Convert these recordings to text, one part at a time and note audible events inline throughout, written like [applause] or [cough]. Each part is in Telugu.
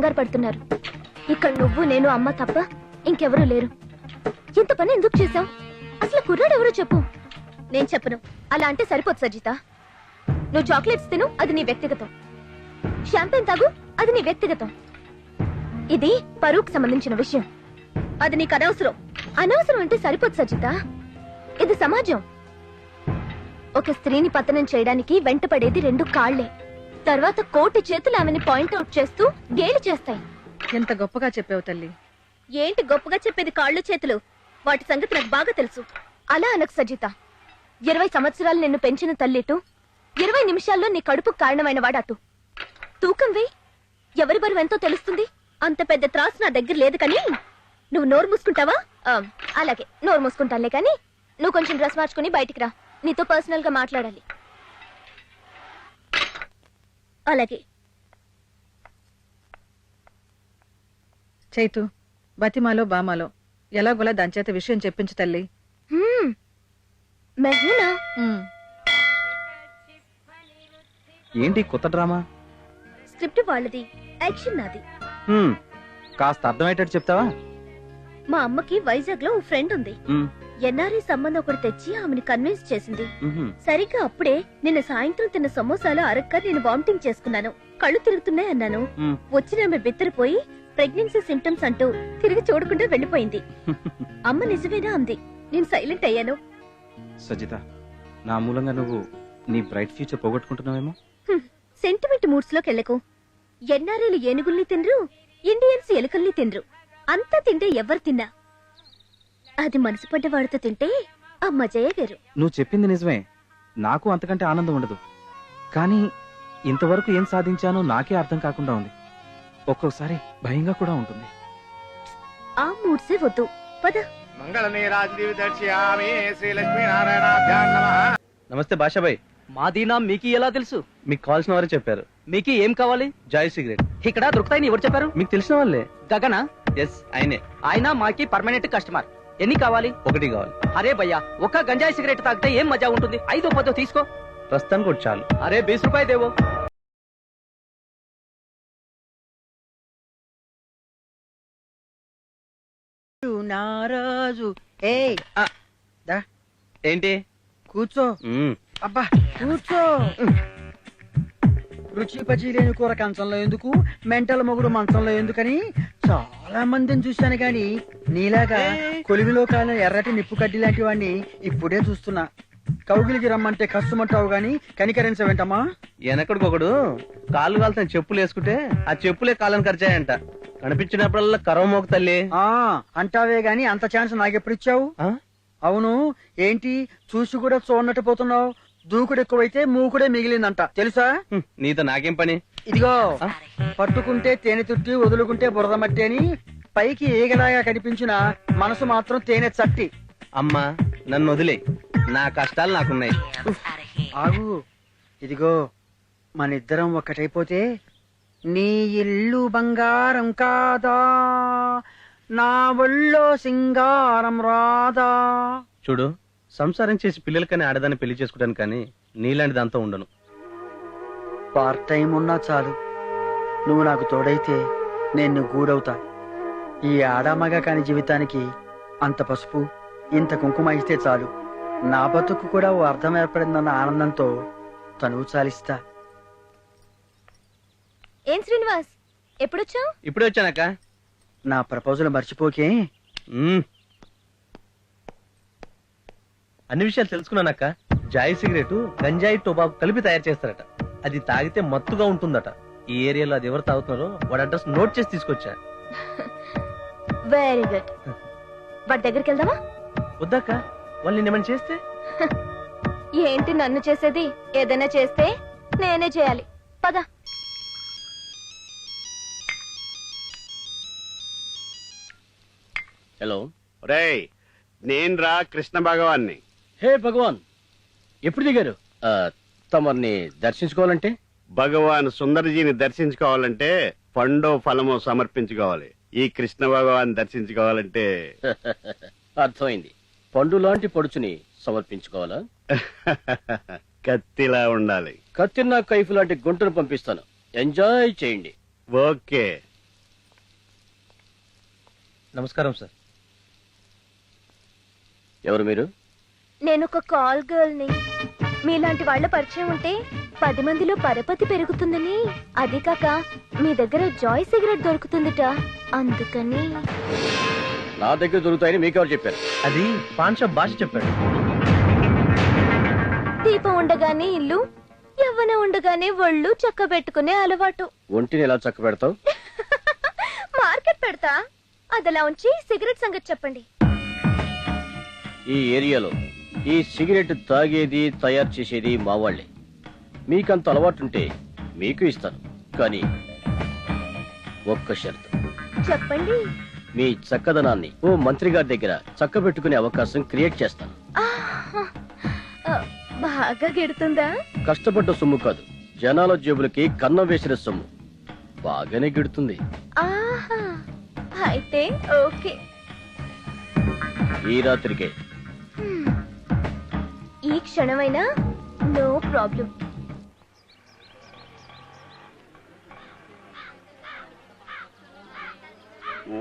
కంగారు పడుతున్నారు. ఇక్కడ నువ్వు నేను అమ్మ తప్ప ఇంకెవరూ లేరు. ఇంత పని ఎందుకు చేశావు? అసలు కుర్రాడు ఎవరో చెప్పు. నేను చెప్పను. అలా అంటే సరిపోదు సజిత నువ్వు చాక్లెట్స్ తిను అది నీ వ్యక్తిగతం. షాంపెన్ తాగు అది నీ వ్యక్తిగతం. ఇది పరువుకు సంబంధించిన విషయం. అది నీకు అనవసరం. అనవసరం అంటే సరిపోదు సజిత ఇది సమాజం. ఒక స్త్రీని పతనం చేయడానికి వెంటపడేది రెండు కాళ్ళే తర్వాత కోటి చేతులు ఆమెని పాయింట్అవుట్ చేస్తూ గేలి చేస్తాయి. ఎంత గొప్పగా చెప్పావు తల్లి. ఏంటి గొప్పగా చెప్పేది కాళ్ళు చేతులు? వాటి సంగతి నాకు బాగా తెలుసు. అలా అనకు సజిత. ఇరవై సంవత్సరాలు నిన్ను పెంచిన తల్లిటు ఇరవై నిమిషాల్లో నీ కడుపు కారణమైన వాడటు తూకం వేయి. ఎవరి బరువు ఎంతో తెలుస్తుంది? అంత పెద్ద త్రాసు నా దగ్గర లేదు కానీ నువ్వు నోరు మూసుకుంటావా? ఆ, అలాగే నోరు మూసుకుంటానులే కానీ నువ్వు కొంచెం డ్రెస్ మార్చుకుని బయటికి రా. నీతో పర్సనల్గా మాట్లాడాలి. అలాగే. చైతు బతిమాలో బామాలో ఎలాగోలా దాని చేత విషయం చెప్పించు తల్లి. హ్మ్. మెహూనా ఉమ్. ఏంటి కొత్త డ్రామా? స్క్రిప్ట్ వాళ్ళది యాక్షన్ నాది. హ్మ్, కాస్త అర్థమయ్యేటట్టు చెప్తావా? మా అమ్మకి వైజాగ్లో ఫ్రెండ్ ఉంది. హ్మ్, ఎన్ఆర్ఐ సంబంధం ఒకటి తెచ్చి ఆమెను కన్విన్స్ చేసింది. సరిగ్గా అప్పుడే నిన్న సాయంత్రం తిన్న సమోసాలు అరక్క నేను వామిటింగ్ చేసుకున్నాను. కళ్ళు తిరుగుతున్నాయి అన్నాను. వచ్చిన ఆమె బిత్తరపోయి ప్రెగ్నెన్సీ సింటమ్స్ అంటూ తిరిగి చూడకుండా వెళ్ళిపోయింది. [laughs] అమ్మ నిజమేనా అంది. నేను సైలెంట్ అయ్యాను. సజిత నా మూలంగా నువ్వు నీ బ్రైట్ ఫ్యూచర్ పోగొట్టుకుంటున్నావేమో? సెంటిమెంట్ మూడ్స్లోకి వెళ్ళకు. ఎన్ఆర్ఐలు ఏనుగుల్ని తినరు ఇండియన్స్ ఎలుకల్ని తినరు. అంతా తింటే ఎవరు తిన్నా? అది మనసు పడ్డ వాడితో తింటే ఆ మజయే వేరు నువ్వు చెప్పింది నిజమే. నాకు అంతకంటే ఆనందం ఉండదు. కానీ ఇంతవరకు ఏం సాధించానో నాకే అర్థం కాకుండా ఉంది. ఒక్కొక్కసారి భయంగా కూడా ఉంటుంది. ఆ మూడ్సే వద్దు. పద. నమస్తే బాషాబాయ్. మా దీనా మీకు ఎలా తెలుసు? మీకు కావాల్సిన వారే చెప్పారు. మీకు ఏం కావాలి? Joy cigarette. ఇక్కడ దొరుకుతాయని ఎవరు చెప్పారు? మీకు తెలిసిన వాళ్ళే. గగన? ఎస్ ఆయనే. ఆయన మాకి పర్మనెంట్ కస్టమర్. ఎన్ని కావాలి? ఒకటి కావాలి. అరే భయ్యా ఒక్క గంజాయి సిగరెట్ తాగితే ఏం మజా ఉంటుంది? ఐదో పదో తీసుకో. ప్రస్తుతానికి ఒకటి చాలు. అరే బీస్ రూపాయి దేవో. నారాజు. ఏ ఏంటి? కూర్చో. అబ్బా కూర్చో. రుచి పచి లేని కూర కంచంలో ఎందుకు? మెంటల్ మొగుడు మంచంలో ఎందుకని? చాలా మందిని చూశాను గాని నీలాగా కొలిమిలో కాలిన ఎర్రటి నిప్పు కడ్డి లాంటి వాడిని ఇప్పుడే చూస్తున్నా. కౌగిలికి రమ్మంటే కష్టమంటావు గాని కనికరించవేంటమ్మా వెనకడికొకడు కాళ్ళు కాలుతున్న చెప్పులు వేసుకుంటే ఆ చెప్పులే కాళ్ళని ఖర్చాయంట కనిపించినప్పుడల్లా కరవ మోక తల్లి. ఆ అంటావే గాని అంత ఛాన్స్ నాకెప్పుడు ఇచ్చావు? అవును. ఏంటి? చూసి కూడా చూడనట్టు పోతున్నావు దూకుడు ఎక్కువైతే మూకుడే మిగిలిందంట. తెలుసా? నీతో నాకేం పని? ఇదిగో పట్టుకుంటే తేనె తుట్టి వదులుకుంటే బురద మట్టి అని పైకి ఏగలాగా కనిపించిన మనసు మాత్రం తేనె చట్టి. అమ్మా నన్ను వదిలే. నా కష్టాలు నాకున్నాయి. ఆగు. ఇదిగో మన ఇద్దరం ఒక్కటైపోతే నీ ఇల్లు బంగారం కాదా? నా ఒళ్ళో సింగారం రాదా? చూడు సంసారం చేసి పిల్లలకని ఆడదాన్ని పెళ్ళి చేసుకుంటాను కానీ నీలాంటి దాంతో ఉండను. పార్ట్ టైం ఉన్నా చాలు. నువ్వు నాకు తోడైతే నేను గూడవుతా. ఈ ఆడామగ కాని జీవితానికి అంత పసుపు ఇంత కుంకుమ ఇస్తే చాలు. నా బతుకు కూడా ఓ అర్థం ఏర్పడిందన్న ఆనందంతో తనువు చాలిస్తా. ఏం శ్రీనివాస్? ఎప్పుడొచ్చావు? ఇప్పుడే వచ్చానక్క. నా ప్రపోజల్ మర్చిపోకే. మ్మ్. అన్ని విషయాలు తెలుసుకున్నానక్క. జాయ్ సిగరెట్ గంజాయి టొబాకు కలిపి తయారు చేస్తారట. అది తాగితే మత్తుగా ఉంటుందట. ఈ ఏరియాలో అది ఎవరు తాగుతున్నారో వాడి అడ్రస్ నోట్ చేసి తీసుకొచ్చా. వెరీ గుడ్ వాడి దగ్గరికి వెళ్దామా? వద్దాక వాళ్ళు నిన్నేమని చేస్తే? ఏంటి నన్ను చేసేది? ఏదైనా చేస్తే నేనే చేయాలి. పద. హలో రేయ్ నేను రా కృష్ణ భగవాన్ని. హే భగవాన్. ఎప్పుడు దిగారు? తమర్ని దర్శించుకోవాలంటే? భగవాన్ సుందరజీని దర్శించుకోవాలంటే పండో ఫలమో సమర్పించుకోవాలి. ఈ కృష్ణ భగవాన్ దర్శించుకోవాలంటే. [laughs] అర్థమైంది. పండు లాంటి పొడుచుని సమర్పించుకోవాలా? [laughs] కత్తిలా ఉండాలి. కత్తిన్నా కైఫ్ లాంటి గుంటను పంపిస్తాను. ఎంజాయ్ చేయండి. ఓకే. నమస్కారం సార్. ఎవరు మీరు? నేను ఒక కాల్ గర్ల్ని మీలాంటి వాళ్ళ పరిచయం ఉంటే పది మందిలో పరపతి పెరుగుతుందని. అది కాక మీ దగ్గర జాయ్ సిగరెట్ దొరుకుతుందిట. అందుకని. నా దగ్గర దొరుకుతాయని మీకెవరు చెప్పారు? అది పాన్ షాప్ భాష చెప్పాడు. దీపం ఉండగానే ఇల్లు యవ్వన ఉండగానే ఒళ్ళు చక్క పెట్టుకునే అలవాటు. ఒంటిని ఎలా చక్క పెడతావు? [laughs] మార్కెట్ పెడతా. అదలా ఉంచి సిగరెట్ సంగతి చెప్పండి. ఈ ఏరియాలో ఈ సిగరెట్ తాగేది తయారు చేసేది మా వాళ్ళే. మీకంత అలవాటుంటే మీకు ఇస్తాను. కానీ ఒక్క షరతు. చెప్పండి. మీ చక్కదనాన్ని ఓ మంత్రి గారి దగ్గర చక్క పెట్టుకునే అవకాశం క్రియేట్ చేస్తాను. బాగా గెడుతుందా? కష్టపడ్డ సొమ్ము కాదు. జనాల జేబులకి కన్నం వేసిన సొమ్ము. బాగానే గిడుతుంది. ఆహా. అయితే ఓకే. ఈ రాత్రికే. ఈ క్షణమైనా నో ప్రాబ్లం.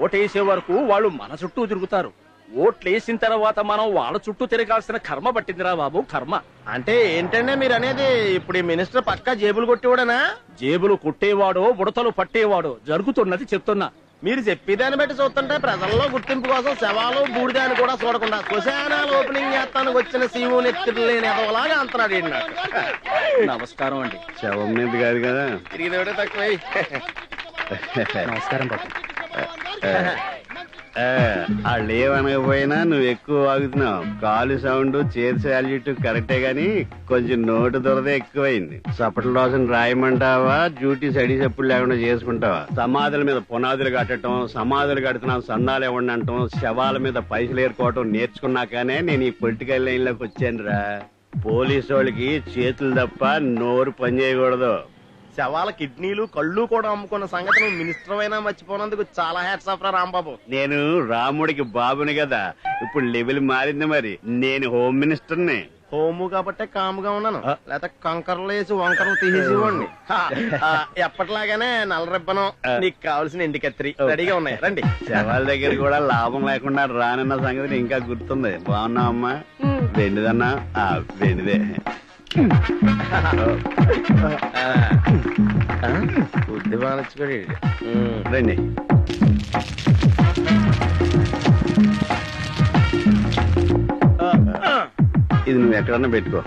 ఓటేసే వరకు వాళ్ళు మన చుట్టూ తిరుగుతారు. ఓట్లేసిన తర్వాత మనం వాళ్ళ చుట్టూ తిరగాల్సిన కర్మ పట్టిందిరా బాబు కర్మ. అంటే ఏంటంటే మీరు అనేది ఇప్పుడు ఈ మినిస్టర్ పక్కా జేబులు కొట్టేవాడనా? జేబులు కుట్టేవాడో బుడతలు పట్టేవాడో జరుగుతున్నది చెప్తున్నా. మీరు చెప్పేదాన్ని బట్టి చూస్తుంటే ప్రజల్లో గుర్తింపు కోసం శవాలు బూడిదాన్ని కూడా చూడకుండా శ్మశానాలు ఓపెనింగ్ చేస్తానికి వచ్చిన సీఓ నెత్తులు లేని ఎదవలాగా అంటున్నాడు ఈయన. నాకు. నమస్కారం అండి. శవం మీద కాదు కదా. తిరిగినోడే తక్కువై. నమస్కారం బాబు. [laughs] వాళ్ళు ఏమనకపోయినా నువ్వు ఎక్కువ వాగుతున్నావు. కాలు సౌండ్ చేతి శాల్యూట్ కరెక్టే గాని కొంచెం నోటు దొరద ఎక్కువైంది. సపట్ల రోజున రాయమంటావా? డ్యూటీ సడీ చెప్పులు లేకుండా చేసుకుంటావా? సమాధుల మీద పునాదులు కట్టడం సమాధులు కడుతున్నాం సందాలు ఇవ్వండి అంటాం. శవాల మీద పైసలు ఏరుకోవటం నేర్చుకున్నాకనే నేను ఈ పొలిటికల్ లైన్లోకి వచ్చాను రా పోలీసు వాళ్ళకి చేతులు తప్ప నోరు పని చేయకూడదు. శవాల కిడ్నీలు కళ్ళు కూడా అమ్ముకున్న సంగతి నువ్వు మినిస్టర్ అయినా మర్చిపోయినందుకు చాలా హ్యాట్స్ ఆఫ్ రా రాంబాబు. నేను రాముడికి బాబుని కదా. ఇప్పుడు లెవెల్ మారింది మరి. నేను హోమ్ మినిస్టర్ని హోము కాబట్టే కాముగా ఉన్నాను. లేకపోతే కంకర్లు వేసి వంకరలు తీసేసి ఇవ్వండి. ఎప్పటిలాగానే నల్ల రిబ్బనం నీకు కావాల్సిన ఎండి కత్తిరి రెడీగా ఉన్నాయి. రండి. శవాల దగ్గర కూడా లాభం లేకుండా రానన్న సంగతి ఇంకా గుర్తుంది. బాగున్నావు అమ్మా వెండిదన్నా? ఆ, వెండిదే. బుద్ధి బాగా రండి ఇది నువ్వు ఎక్కడన్నా పెట్టుకో.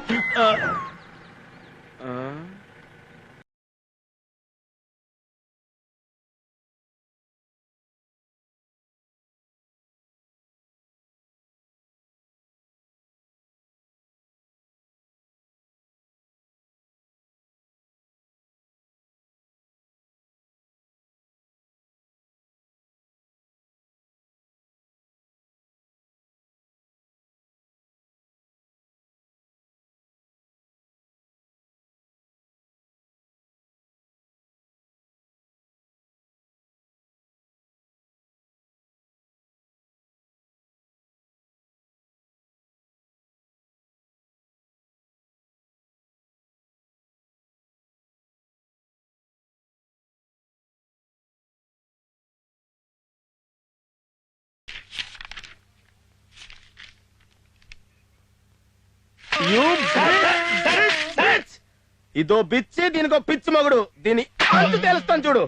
ఇదో బిచ్చి దీనికో పిచ్చి మగుడు. దీని అంతు తెలుస్తాను చూడు.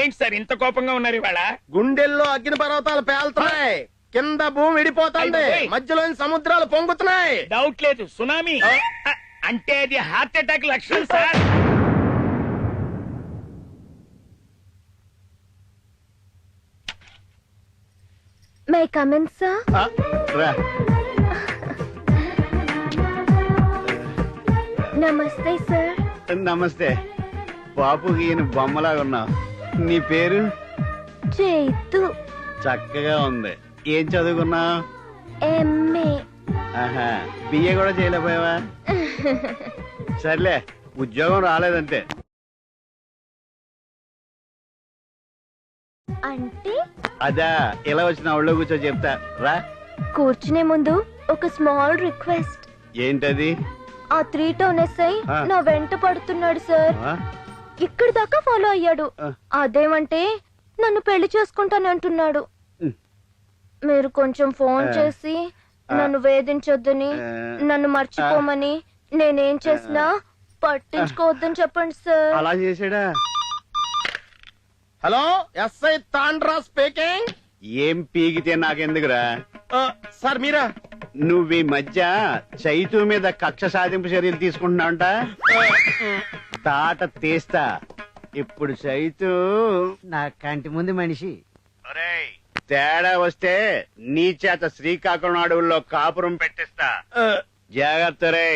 ఏంటి సార్ ఇంత కోపంగా ఉన్నారు ఇవాళ? గుండెల్లో అగ్ని పర్వతాలు పేలుతున్నాయి. కింద భూమి విడిపోతుంది. మధ్యలోని సముద్రాలు పొంగుతున్నాయి. డౌట్ లేదు. సునామీ అంటే అది హార్ట్ అటాక్ లక్షణం sir. May come in sir నమస్తే సార్. నమస్తే. బాపుకి ఈయన బొమ్మలాగా ఉన్నావు నీ పేరు? చేతు. చక్కగా ఉంది. ఏం చదువుకున్నావు ఎంఏ. బిఏ కూడా చేయలేకపోయావా? [laughs] సర్లే ఉద్యోగం రాలేదంటే అంటే? అదా ఇలా వచ్చిన ఒళ్ళో కూర్చో చెప్తా. రా. కూర్చునే ముందు ఒక స్మాల్ రిక్వెస్ట్. ఏంటది? ఆ త్రీ టౌన్ ఎస్ఐ. నా వెంట పడుతున్నాడు సార్? ఇక్కడి దాకా ఫాలో అయ్యాడు. అదేమంటే నన్ను పెళ్ళి చేసుకుంటానంటున్నాడు మీరు కొంచెం ఫోన్. చేసి నన్ను వేధించొద్దని. నన్ను మర్చిపోమని నేనేం చేసినా పట్టించుకోవద్దని చెప్పండి సార్ అలా చేసాడా హలో ఎస్ఐ తాండ్రా స్పీకింగ్ ఏం పీకితే నాకెందుకురా? సార్ మీరా? నువ్వు ఈ మధ్య చైతు మీద కక్ష సాధింపు చర్యలు తీసుకుంటున్నావంట? తాట తీస్తా. ఇప్పుడు చైతు నా కంటి ముందు మనిషి. తేడా వస్తే నీ చేత శ్రీకాకుళం అడవుల్లో కాపురం పెట్టిస్తా. జాగ్రత్త రే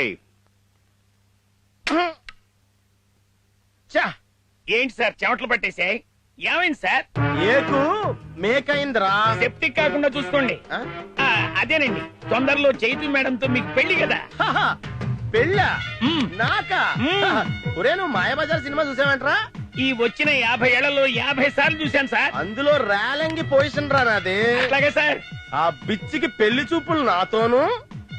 ఏంటి సార్ చెమటలు పట్టేసాయి ఏమైంది సార్? ఏకు మేకైందిరా. సెప్టిక్ కాకుండా చూసుకోండి. ఆ? అదేనండి. తొందరలో చైతు మేడంతో మీకు పెళ్ళి కదా. పెళ్ళా? మ్మ్. నాకా? మ్మ్. హహ, ఒరే నువ్వు మాయాబజార్ సినిమా చూసావంట్రా? ఈ వచ్చిన యాభై ఏళ్ళలో యాభై సార్లు చూశాను సార్. అందులో రేలంగి పొజిషన్ రా నాది. అట్లాగే సార్. ఆ బిచ్చికి పెళ్ళి చూపులు నాతోను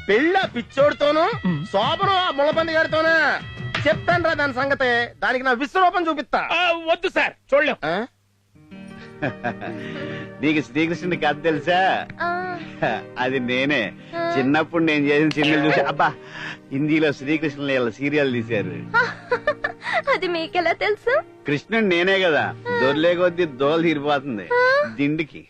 పెళ్ళ పిచ్చోడితోను శోభను ఆ ములబంది గారితోనా. చెప్తాను రా దాని సంగతి. దానికి నా విశ్వరూపం చూపిస్తా. ఆ, వద్దు సార్ చూడలేం. ఆ? నీకు శ్రీకృష్ణుడి కథ తెలుసా? ఆ, అది నేనే. చిన్నప్పుడు నేను చేసిన సినిమాలు చూసి అబ్బా హిందీలో శ్రీకృష్ణ లీల సీరియల్ తీశారు. అది మీకెలా తెలుసు? కృష్ణుడు నేనే కదా. దొర్లే కొద్దీ దోలు తీరిపోతుంది. దిండికి.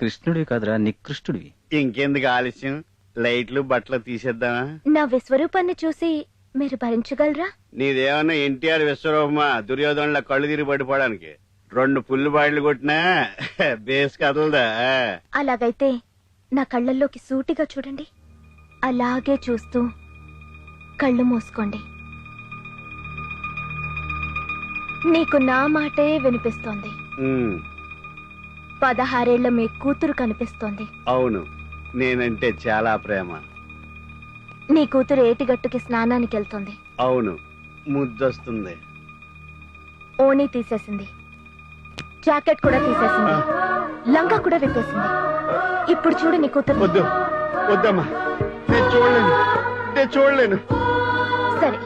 కృష్ణుడివి కాదురా నికృష్టుడివి. ఇంకెందుకు ఆలస్యం? లైట్లు బట్టలు తీసేద్దామా? నా విశ్వరూపాన్ని చూసి మీరు భరించగలరా? నీదేమన్నా ఎన్టీఆర్ విశ్వరూపమా? దుర్యోధనుల కళ్ళు తిరిగి పడిపోవడానికి. రెండు పుల్లు బాయిలు కొట్టినా [laughs] బేస్ కదలదా? అలాగైతే నా కళ్ళల్లోకి సూటిగా చూడండి. అలాగే చూస్తూ కళ్ళు మూసుకోండి. నీకు నా మాటే వినిపిస్తోంది. ఉమ్, పదహారేళ్ళ మీ కూతురు కనిపిస్తోంది. అవును నేనంటే చాలా ప్రేమ. నీ కూతురు ఏటిగట్టుకి స్నానానికి వెళ్తోంది అవును ముద్దొస్తుంది. ఓణీ తీసేసింది. జాకెట్ కూడా తీసేసింది. లంగా కూడా విప్పేసింది ఇప్పుడు చూడు నీ కూతురు. వద్దు వద్దమ్మా. నేను చూడలేను నేను చూడలేను. సరే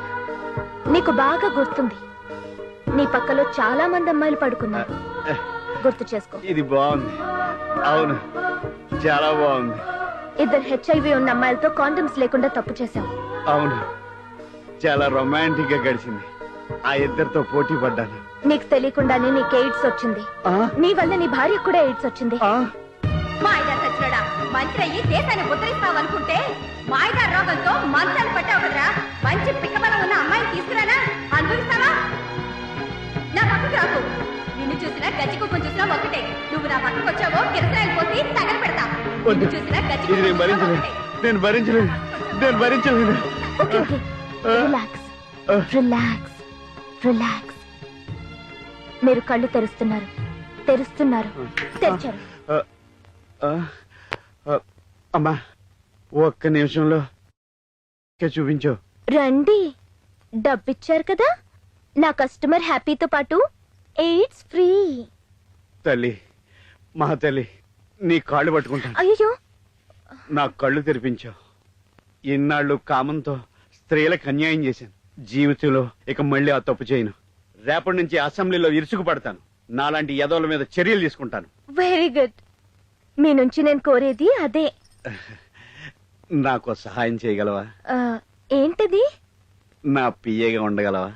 నీకు బాగా గుర్తుంది. నీ పక్కలో చాలా మంది అమ్మాయిలు పడుకున్నారు. గుర్తు చేసుకో. ఇది బాగుంది. అవును చాలా బాగుంది. ఇద్దరు హెచ్ఐవి ఉన్న అమ్మాయిలతో కాండమ్స్ లేకుండా తప్పు చేశావు అవును. చాలా రొమాంటిక్గా గడిచింది. ఆ ఇద్దరితో పోటీ పడ్డాను. నీకు తెలియకుండానే నీకు ఎయిడ్స్ వచ్చింది. ఆ? నీ వల్ల నీ భార్యకు కూడా ఎయిడ్స్ వచ్చింది. ఆ? మాయగారు సచ్చినోడా. మంత్రి అయ్యి దేశాన్ని ఉద్ధరిస్తావనుకుంటే మాయగారు రోగంతో మంత్రాన్ని పట్టావు కదరా. మంచి పిక్కబలం ఉన్న అమ్మాయిని తీసుకురానా? అనుభవిస్తావా? నా పక్కకు రాకు. నిన్ను చూసినా గజ్జి కుక్కను చూసినా ఒకటే నువ్వు నా పక్కకు వచ్చావో కిరసాయలు పోసి తగల పెడతా వద్దు. ఇది నేను ఒకటే. నేను ఓకే. రిలాక్స్. రిలాక్స్. రిలాక్స్. మీరు కళ్ళు తెరుస్తున్నారు. తెరుస్తున్నారు. తెరిచారు. అమ్మా ఒక్క నిమిషంలో చూపించు. రండి. డబ్బిచ్చారు కదా? నా కస్టమర్ హ్యాపీతో పాటు ఎయిడ్స్ ఫ్రీ. తల్లి మా తల్లి నీ కాళ్ళు పట్టుకుంటాను. అయ్యో నా కళ్ళు తెరిపించావు ఇన్నాళ్ళు కామంతో స్త్రీలకు అన్యాయం చేశాను. జీవితంలో ఇక మళ్ళీ ఆ తప్పు చేయను. రేపటి నుంచి అసెంబ్లీలో ఇరుసుకు పడతాను. నాలాంటి యదవుల మీద చర్యలు తీసుకుంటాను. వెరీ గుడ్ మీ నుంచి నేను కోరేది అదే. [laughs] నాకు సహాయం చేయగలవా? ఆ, ఏంటిది? నా పియ్యగా ఉండగలవా?